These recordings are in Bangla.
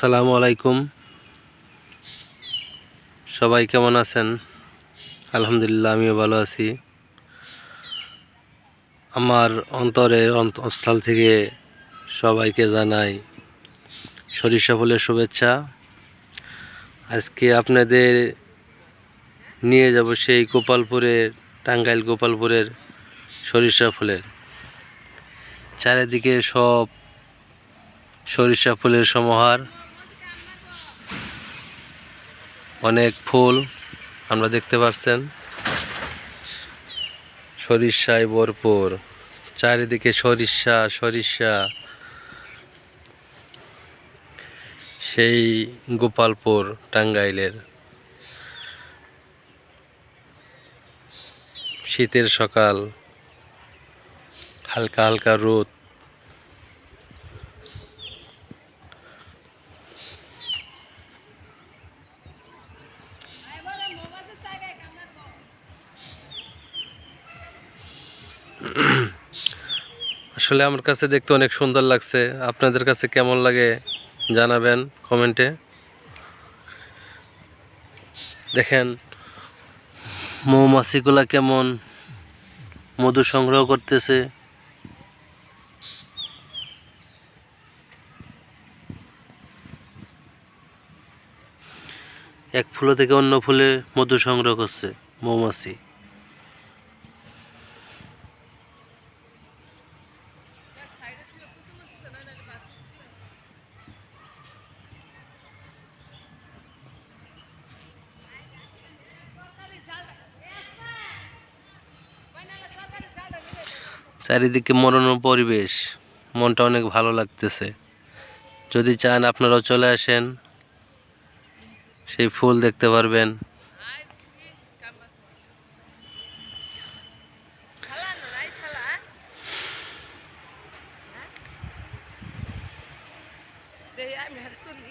আসসালামু আলাইকুম। সবাই কেমন আছেন? আলহামদুলিল্লাহ, আমিও ভালো আছি। আমার অন্তরের অন্তঃস্থল থেকে সবাইকে জানাই সরিষা ফুলের শুভেচ্ছা। আজকে আপনাদের নিয়ে যাব সেই গোপালপুরের, টাঙ্গাইল গোপালপুরের সরিষা ফুলের। চারিদিকে সব সরিষা ফুলের সমাহার। অনেক ফুল আমরা দেখতে পাচ্ছেন সরিষায় ভরপুর। চারিদিকে সরিষা সরিষা। সেই গোপালপুর টাঙ্গাইলের। শীতের সকাল, হালকা হালকা রোদ। আসলে আমার কাছে দেখতে অনেক সুন্দর লাগছে। আপনাদের কাছে কেমন লাগে জানাবেন কমেন্টে। দেখেন, মৌমাছিগুলা কেমন মধু সংগ্রহ করতেছে। এক ফুলো থেকে অন্য ফুলে মধু সংগ্রহ করছে মৌমাছি। চারিদিকে মনোরম পরিবেশ। মনটা অনেক ভালো লাগতেছে। যদি চান আপনারাও চলে আসেন। সেই ফুল দেখতে পারবেন। আমি তুলি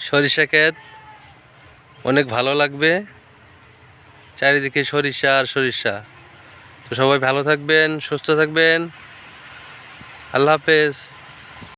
সরিষা ক্ষেত অনেক ভালো লাগবে। চারিদিকে সরিষা আর সরিষা। তো সবাই ভালো থাকবেন, সুস্থ থাকবেন। আল্লাহ হাফেজ।